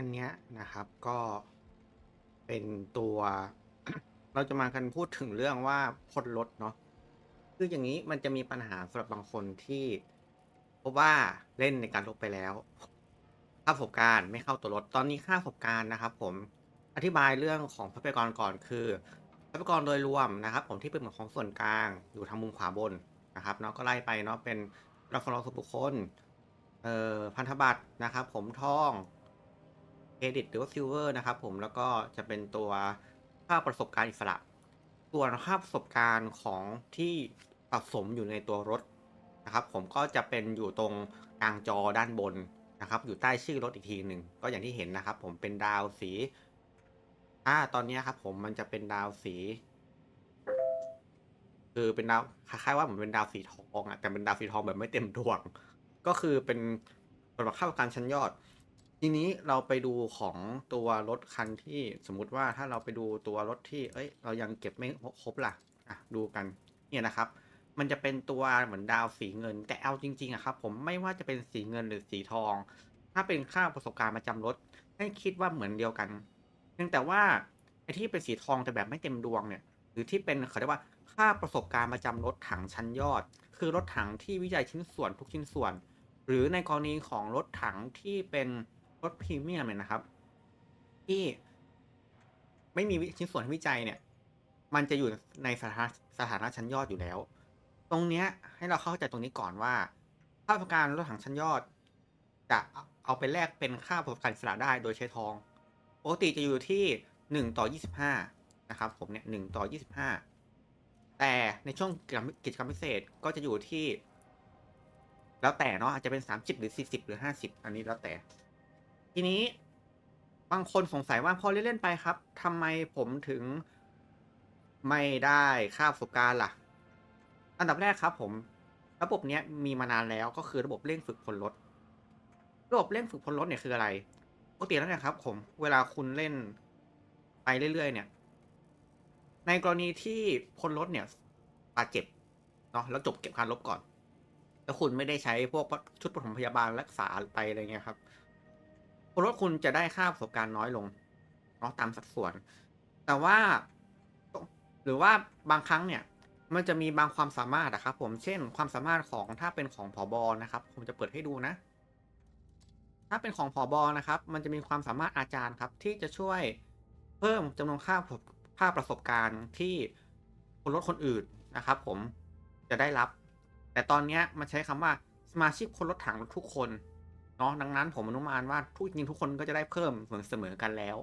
อันเนี้ยนะครับก็เป็นตัว เราจะมากันพูดถึงเรื่องว่าพลรถเนาะคืออย่างนี้มันจะมีปัญหาสำหรับบางคนที่พบว่าเล่นในการลบไปแล้วค่าประสบการณ์ไม่เข้าตัวรถตอนนี้ค่าประสบการณ์นะครับ ผมอธิบายเรื่องของทรัพยากรก่อนคือทรัพยากรโดยรวมนะครับ ผมที่เป็นเหมือนของส่วนกลางอยู่ทางมุมขวาบนนะครับเนาะก็ไล่ไปเนาะเป็นรับรองส่วนบุคคลเอ่อพันธบัตรนะครับ ผมทอง เครดิตหรือว่าซิลเวอร์นะครับผมแล้วก็จะเป็นตัวค่าประสบการณ์อิสระส่วนค่าประสบการณ์ของที่สะสมอยู่ในตัวรถนะครับ ผมก็จะเป็นอยู่ตรงกลางจอด้านบนนะครับ อยู่ใต้ชื่อรถอีกทีหนึ่งก็อย่างที่เห็นนะครับ ผมเป็นดาวสีอ่าตอนนี้ครับ ผมมันจะเป็นดาวสี คือเป็นดาวคล้ายๆว่าเหมือนเป็นดาวสีทองอะแต่เป็นดาวสีทองแบบไม่เต็มดวง ก็คือเป็นสำหรับค่าประกันชั้นยอด ทีนี้เราไปดูของตัวรถคันที่สมมุติว่าถ้าเราไปดูตัวรถที่ เอ้ย เรายังเก็บไม่ครบล่ะอะดูกันเนี่ยนะครับ มันจะเป็นตัวเหมือนดาวสีเงิน แต่เอาจริงๆอะครับ ผมไม่ว่าจะเป็นสีเงินหรือสีทอง ถ้าเป็นค่าประสบการณ์ประจำรถ ให้คิดว่าเหมือนเดียวกันเพียงแต่ว่าไอ้ที่เป็นสีทองแต่แบบไม่เต็มดวงเนี่ย หรือที่เป็นเขาเรียกว่าค่าประสบการณ์ประจำรถถังชั้นยอด คือรถถังที่วิจัยชิ้นส่วนทุกชิ้นส่วน หรือในกรณีของรถถังที่เป็น รถพรีเมียมเนี่ยนะครับ ที่ไม่มีชิ้นส่วนวิจัยเนี่ย มันจะอยู่ในสถานะสถานะชั้นยอดอยู่แล้ว ตรงเนี้ยให้เราเข้าใจตรงนี้ก่อนว่าค่าประกันรถถังชั้นยอด จะเอาไปแลกเป็นค่าประกันสระได้โดยใช้ทองปกติจะอยู่ที่หนึ่งต่อยี่สิบห้านะครับผมเนี่ยหนึ่งต่อยี่สิบห้าแต่ในช่วงกิจกรรมพิเศษก็จะอยู่ที่ แล้วแต่เนาะอาจจะเป็นสามสิบหรือสี่สิบหรือห้าสิบอันนี้แล้วแต่ ทีนี้บางคนสงสัยว่าพอเล่นๆไปครับทำไมผมถึงไม่ได้ค่าประสบการณ์ล่ะ อันดับแรกครับ ผม ระบบเนี้ยมีมานานแล้วก็คือระบบเร่งฝึกพลรถระบบเร่งฝึกพลรถเนี่ยคืออะไรปกติแล้วเนี่ยครับ ผมเวลาคุณเล่นไปเรื่อยๆเนี่ย ในกรณีที่พลรถเนี่ยบาดเจ็บเนาะแล้วจบเก็บการลบก่อน แล้วคุณไม่ได้ใช้พวกชุดปฐมพยาบาลรักษาไปอะไรเงี้ยครับ รถคุณจะได้ค่าประสบการณ์น้อยลงเนาะตามสัดส่วน แต่ว่าหรือว่าบางครั้งเนี่ย มันจะมีบางความสามารถนะครับ ผมเช่นความสามารถของถ้าเป็นของผอบอนะครับ ผมจะเปิดให้ดูนะ ถ้าเป็นของผอบอนะครับ มันจะมีความสามารถอาจารย์ครับ ที่จะช่วยเพิ่มจำนวนค่าค่าประสบการณ์ที่คนรถคนอื่นนะครับ ผมจะได้รับ แต่ตอนนี้มันใช้คำว่าสมาชิกคนรถถังทุกคน เนาะดังนั้นผมอนุมานว่าทุกจริงทุกคนก็จะได้เพิ่มเหมือนเสมอกันแล้ว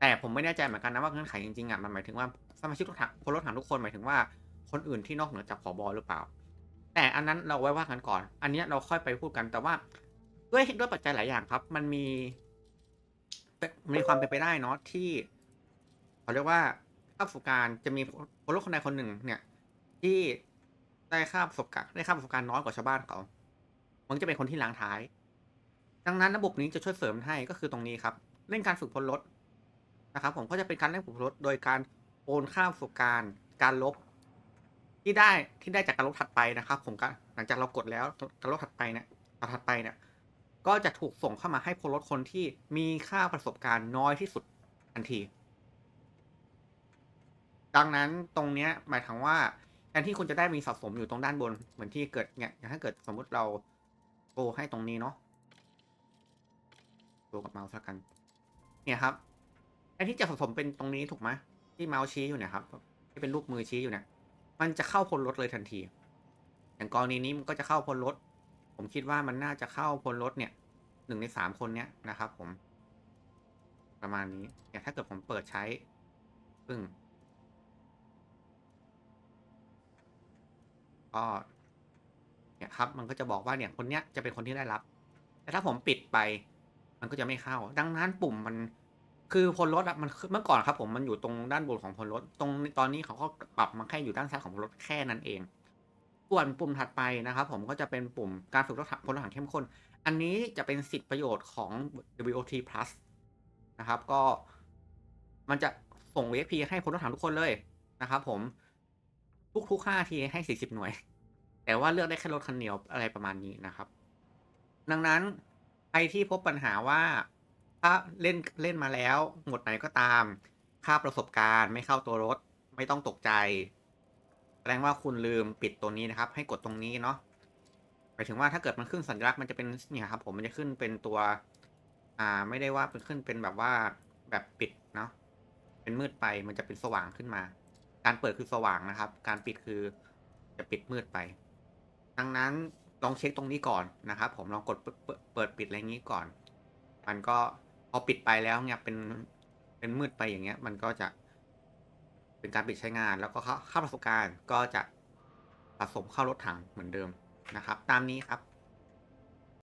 แต่ผมไม่แน่ใจเหมือนกันนะว่าเงื่อนไขจริงๆอะมันหมายถึงว่าสมาชิกรถถังคนรถถังทุกคนหมายถึงว่าคนอื่นที่นอกเหนือจากผอบอหรือเปล่า แต่อันนั้นเราไว้ว่ากันก่อน อันนี้เราค่อยไปพูดกันแต่ว่าด้วยด้วยปัจจัยหลายอย่างครับ มันมีมีความเป็นไปได้เนาะที่เขาเรียกว่าค่าประสบการณ์จะมีคนรถคนใดคนหนึ่งเนี่ย ที่ได้ค่าประสบการณ์ได้ค่าประสบการณ์น้อยกว่าชาวบ้านเขา มันจะเป็นคนที่ล้างท้าย ดังนั้นระบบนี้จะช่วยเสริมให้ก็คือตรงนี้ครับ เล่นการฝึกพลรถนะครับผมก็จะเป็นการเล่นฝึกพลรถโดยการโอนค่าประสบการณ์ การลบ ที่ได้ที่ได้จากการลบถัดไปนะครับ ผมก็หลังจากเรากดแล้วการลบถัดไปเนี่ยถัดไปเนี่ยก็จะถูกส่งเข้ามาให้พลรถคนที่มีค่าประสบการณ์น้อยที่สุดทันที ดังนั้นตรงเนี้ยหมายถึงว่าแทนที่คุณจะได้มีสะสมอยู่ตรงด้านบนเหมือนที่เกิดเนี่ยอย่างถ้าเกิดสมมุติเราโกให้ตรงนี้เนาะ ดูกับเมาส์ละกัน เนี่ยครับแทนที่จะสะสมเป็นตรงนี้ถูกไหมที่เมาส์ชี้อยู่เนี่ยครับที่เป็นรูปมือชี้อยู่เนี่ยมันจะเข้าพลรถเลยทันที อย่างกรณีนี้มันก็จะเข้าพลรถผมคิดว่ามันน่าจะเข้าพลรถเนี่ยหนึ่งในสามคนเนี้ยนะครับ ผม ประมาณนี้อย่างถ้าเกิดผมเปิดใช้ซึ่งก็เนี่ยครับ มันก็จะบอกว่าเนี่ยคนเนี้ยจะเป็นคนที่ได้รับ แต่ถ้าผมปิดไป มันก็จะไม่เข้า ดังนั้นปุ่มมันคือพลรถอะมันเมื่อก่อนครับ ผมมันอยู่ตรงด้านบนของพลรถตรงตอนนี้เขาก็ปรับมันแค่อยู่ด้านซ้ายของพลรถแค่นั้นเอง ส่วนปุ่มถัดไปนะครับ ผมก็จะเป็นปุ่มการฝึกรถถังพลรถถังเข้มข้น อันนี้จะเป็นสิทธิประโยชน์ของ WOT Plus นะครับ ก็มันจะส่ง VXP ให้พลรถถังทุกคนเลยนะครับ ผมทุกๆห้าทีให้สี่สิบหน่วย แต่ว่าเลือกได้แค่รถคันเดียวอะไรประมาณนี้นะครับ ดังนั้น ใครที่พบปัญหาว่า ถ้าเล่นเล่นมาแล้วหมดไหนก็ตาม ค่าประสบการณ์ไม่เข้าตัวรถ ไม่ต้องตกใจ แสดงว่าคุณลืมปิดตัวนี้นะครับ ให้กดตรงนี้เนาะหมายถึงว่าถ้าเกิดมันขึ้นสัญลักษณ์มันจะเป็นเนี่ยครับ ผมมันจะขึ้นเป็นตัว อ่า ไม่ได้ว่าเป็นขึ้นเป็นแบบว่าแบบปิดเนาะเป็นมืดไปมันจะเป็นสว่างขึ้นมา การเปิดคือสว่างนะครับ การปิดคือจะปิดมืดไป ดังนั้น ลองเช็คตรงนี้ก่อนนะครับ ผมลองกดเปิดเปิดเปิดปิดอะไรอย่างนี้ก่อน มันก็พอปิดไปแล้วเนี่ยเป็นเป็นมืดไปอย่างเงี้ย มันก็จะ เป็นการปิดใช้งานแล้วก็ค่าค่าประสบการณ์ก็จะสะสมเข้ารถถังเหมือนเดิมนะครับ ตามนี้ครับ